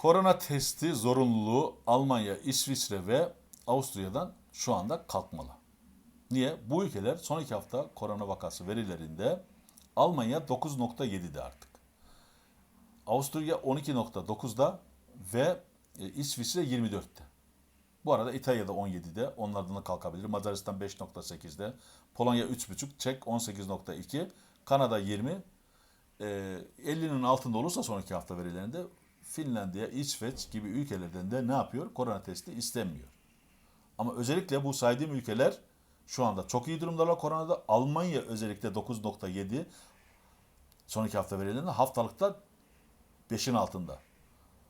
Korona testi zorunluluğu Almanya, İsviçre ve Avusturya'dan şu anda kalkmalı. Niye? Bu ülkeler son iki hafta korona vakası verilerinde Almanya 9.7'de artık. Avusturya 12.9'da ve e, İsviçre 24'te. Bu arada İtalya da 17'de. Onlardan da kalkabilir. Macaristan 5.8'de. Polonya 3.5. Çek 18.2. Kanada 20. E, 50'nin altında olursa sonraki hafta verilerinde Finlandiya, İsveç gibi ülkelerden de ne yapıyor? Korona testi istenmiyor. Ama özellikle bu saydığım ülkeler şu anda çok iyi durumdalar koronada. Almanya özellikle 9.7 sonraki hafta verilerinde haftalıkta 5'in altında.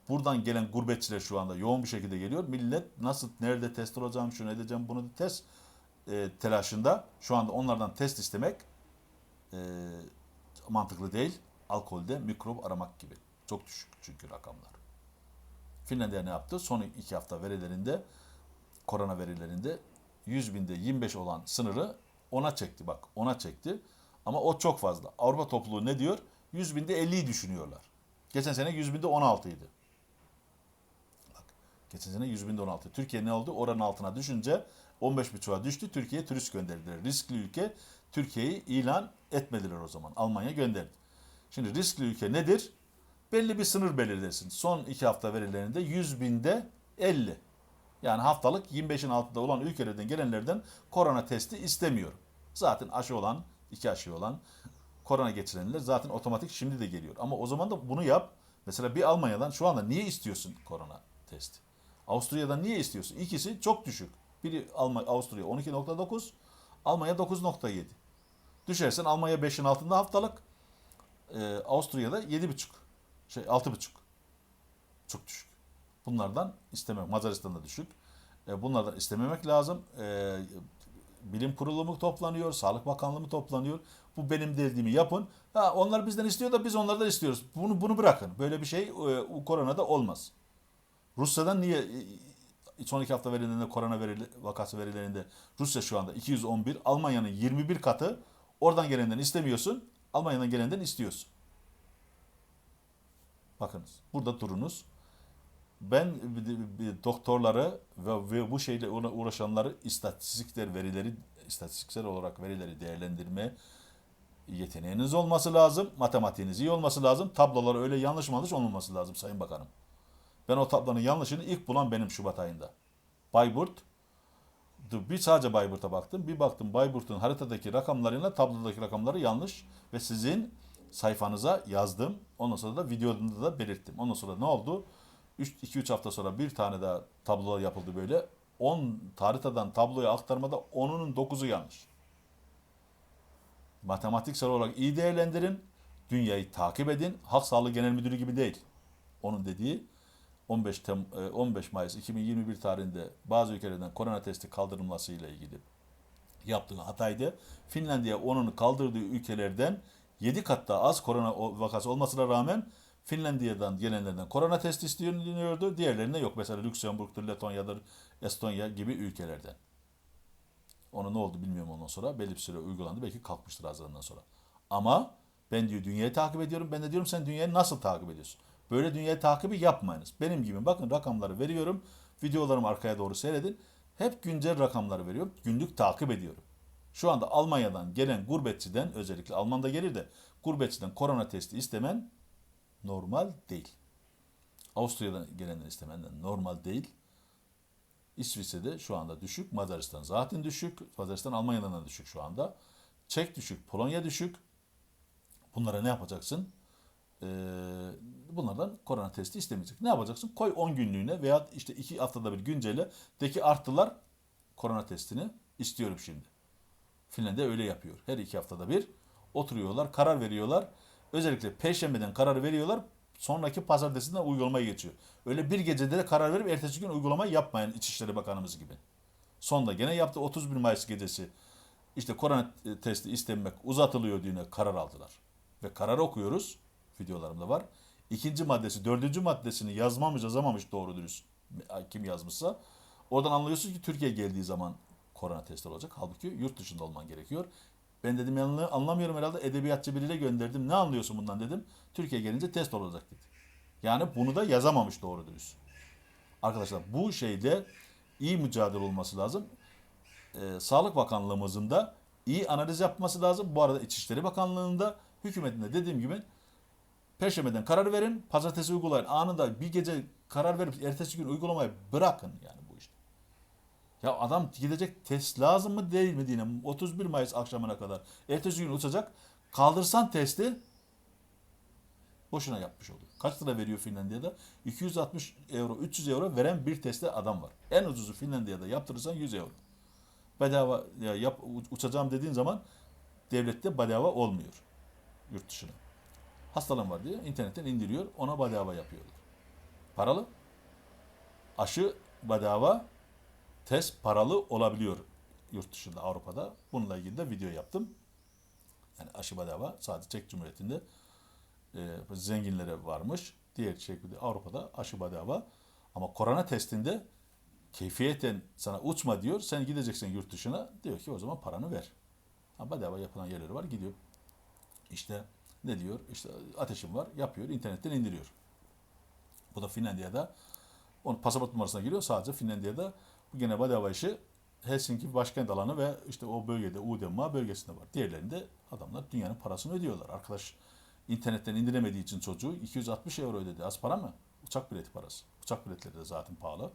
Buradan gelen gurbetçiler şu anda yoğun bir şekilde geliyor. Millet nasıl, nerede test olacağım, şunu edeceğim, bunu test e, telaşında. Şu anda onlardan test istemek e, mantıklı değil. Alkolde mikrop aramak gibi. Çok düşük çünkü rakamlar. Finlandiya ne yaptı? Son iki hafta verilerinde, korona verilerinde 100 binde 25 olan sınırı ona çekti. Bak ona çekti. Ama o çok fazla. Avrupa topluluğu ne diyor? 100 binde 50'yi düşünüyorlar. Geçen sene 100 binde 16 idi. Bak, geçen sene 100 binde 16. Türkiye ne oldu? Oranın altına düşünce 15.5'a düştü. Türkiye turist gönderdiler. Riskli ülke Türkiye'yi ilan etmediler o zaman. Almanya gönderdi. Şimdi riskli ülke nedir? Belli bir sınır belirlesin. Son iki hafta verilerinde 100 binde 50. Yani haftalık 25'in altında olan ülkelerden gelenlerden korona testi istemiyor. Zaten aşı olan, iki aşı olan korona geçirenler zaten otomatik şimdi de geliyor. Ama o zaman da bunu yap. Mesela bir Almanya'dan şu anda niye istiyorsun korona testi? Avusturya'dan niye istiyorsun? İkisi çok düşük. Biri Almanya, Avusturya 12.9, Almanya 9.7. Düşersen Almanya 5'in altında haftalık, e, Avusturya'da 7.5, şey 6.5. Çok düşük. Bunlardan istemek. Macaristan'da düşük. E, bunlardan istememek lazım. E, bilim kurulu mu toplanıyor, Sağlık Bakanlığı mı toplanıyor? Bu benim dediğimi yapın. Ha, onlar bizden istiyor da biz onlardan istiyoruz. Bunu bunu bırakın. Böyle bir şey e, koronada olmaz. Rusya'dan niye e, son iki hafta verilerinde korona verili, vakası verilerinde Rusya şu anda 211, Almanya'nın 21 katı. Oradan gelenden istemiyorsun, Almanya'dan gelenden istiyorsun. Bakınız, burada durunuz. Ben doktorları ve, ve bu şeyle uğraşanları istatistikler verileri istatistiksel olarak verileri değerlendirme yeteneğiniz olması lazım. Matematiğiniz iyi olması lazım. Tablolar öyle yanlış yanlış olmaması lazım Sayın Bakanım. Ben o tablonun yanlışını ilk bulan benim Şubat ayında. Bayburt bir sadece Bayburt'a baktım. Bir baktım Bayburt'un haritadaki rakamlarıyla tablodaki rakamları yanlış ve sizin sayfanıza yazdım. Ondan sonra da videoda da belirttim. Ondan sonra ne oldu? 2-3 hafta sonra bir tane daha tablo yapıldı böyle. 10 haritadan tabloya aktarmada 10'unun 9'u yanlış. Matematiksel olarak iyi değerlendirin. Dünyayı takip edin. Halk Sağlığı Genel Müdürü gibi değil. Onun dediği 15 Tem 15 Mayıs 2021 tarihinde bazı ülkelerden korona testi kaldırılması ile ilgili yaptığı hataydı. Finlandiya onun kaldırdığı ülkelerden 7 kat az korona vakası olmasına rağmen Finlandiya'dan gelenlerden korona testi isteniyordu. Diğerlerinde yok. Mesela Lüksemburg'dur, Letonya'dır, Estonya gibi ülkelerden. Onu ne oldu bilmiyorum ondan sonra. Belli bir süre uygulandı. Belki kalkmıştır azından sonra. Ama ben diyor dünyayı takip ediyorum. Ben de diyorum sen dünyayı nasıl takip ediyorsun? Böyle dünyayı takibi yapmayınız. Benim gibi bakın rakamları veriyorum. Videolarımı arkaya doğru seyredin. Hep güncel rakamları veriyorum. Günlük takip ediyorum. Şu anda Almanya'dan gelen gurbetçiden özellikle Alman'da gelir de gurbetçiden korona testi istemen normal değil. Avusturya'dan gelenler istemenden normal değil. İsviçre'de şu anda düşük. Macaristan zaten düşük. Macaristan Almanya'dan da düşük şu anda. Çek düşük. Polonya düşük. Bunlara ne yapacaksın? Ee, bunlardan korona testi istemeyecek. Ne yapacaksın? Koy 10 günlüğüne veya işte 2 haftada bir güncele. De ki arttılar korona testini istiyorum şimdi. Finlandiya öyle yapıyor. Her iki haftada bir oturuyorlar, karar veriyorlar. Özellikle Perşembeden karar veriyorlar. Sonraki pazartesinden uygulamaya geçiyor. Öyle bir gecede de karar verip ertesi gün uygulama yapmayan İçişleri Bakanımız gibi. Sonda gene yaptı 31 Mayıs gecesi. İşte korona testi istenmek uzatılıyor diye karar aldılar. Ve karar okuyoruz. Videolarımda var. İkinci maddesi, dördüncü maddesini yazmamış yazamamış doğru dürüst kim yazmışsa. Oradan anlıyorsunuz ki Türkiye geldiği zaman korona testi olacak. Halbuki yurt dışında olman gerekiyor. Ben dedim yanını anlamıyorum herhalde edebiyatçı biriyle gönderdim. Ne anlıyorsun bundan dedim. Türkiye gelince test olacak dedi. Yani bunu da yazamamış doğru dürüst. Arkadaşlar bu şeyde iyi mücadele olması lazım. Ee, Sağlık Bakanlığımızın da iyi analiz yapması lazım. Bu arada İçişleri Bakanlığı'nın da hükümetinde dediğim gibi Perşembeden karar verin, pazartesi uygulayın. Anında bir gece karar verip ertesi gün uygulamayı bırakın yani. Ya adam gidecek test lazım mı değil mi diye 31 Mayıs akşamına kadar ertesi gün uçacak. Kaldırsan testi boşuna yapmış oluyor. Kaç lira veriyor Finlandiya'da? 260 euro, 300 euro veren bir teste adam var. En ucuzu Finlandiya'da yaptırırsan 100 euro. Bedava ya yap, uçacağım dediğin zaman devlette bedava olmuyor yurt dışına. Hastalığım var diye internetten indiriyor. Ona bedava yapıyorlar. Paralı. Aşı bedava. Test paralı olabiliyor yurt dışında Avrupa'da. Bununla ilgili de video yaptım. Yani aşı bedava. Sadece Çek Cumhuriyeti'nde e, zenginlere varmış. Diğer şekilde Avrupa'da aşı bedava. Ama korona testinde keyfiyeten sana uçma diyor. Sen gideceksin yurt dışına. Diyor ki o zaman paranı ver. Ha, bedava yapılan yerleri var. Gidiyor. İşte ne diyor? İşte ateşim var. Yapıyor. internetten indiriyor. Bu da Finlandiya'da. Onun pasaport numarasına giriyor. Sadece Finlandiya'da gene bedava işi Helsinki başkent alanı ve işte o bölgede Uudenmaa bölgesinde var. Diğerlerinde adamlar dünyanın parasını ödüyorlar. Arkadaş internetten indiremediği için çocuğu 260 euro ödedi. Az para mı? Uçak bileti parası. Uçak biletleri de zaten pahalı.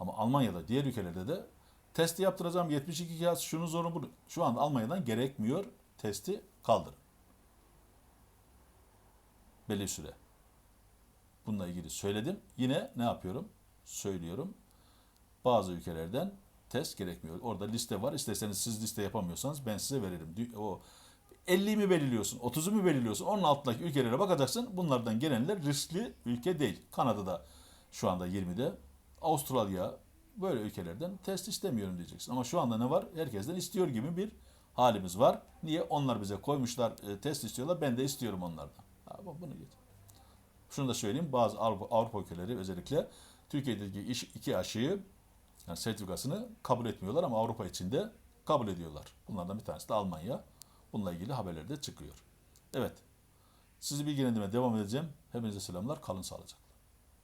Ama Almanya'da diğer ülkelerde de testi yaptıracağım 72 kağıt şunu zorun bunu. Şu anda Almanya'dan gerekmiyor. Testi kaldırın. Belli süre. Bununla ilgili söyledim. Yine ne yapıyorum? Söylüyorum. Bazı ülkelerden test gerekmiyor. Orada liste var. İsterseniz siz liste yapamıyorsanız ben size veririm. O 50 mi belirliyorsun, 30'u mu belirliyorsun? Onun altındaki ülkelere bakacaksın. Bunlardan gelenler riskli ülke değil. Kanada'da şu anda 20'de. Avustralya böyle ülkelerden test istemiyorum diyeceksin. Ama şu anda ne var? Herkesten istiyor gibi bir halimiz var. Niye? Onlar bize koymuşlar, e, test istiyorlar. Ben de istiyorum onlardan. Ha, bu- bunu geç. Şunu da söyleyeyim. Bazı Avrupa, Avrupa ülkeleri özellikle Türkiye'deki iş, iki aşıyı yani sertifikasını kabul etmiyorlar ama Avrupa içinde kabul ediyorlar. Bunlardan bir tanesi de Almanya. Bununla ilgili haberler de çıkıyor. Evet. Sizi bilgilendirmeye devam edeceğim. Hepinize selamlar. Kalın sağlıcakla.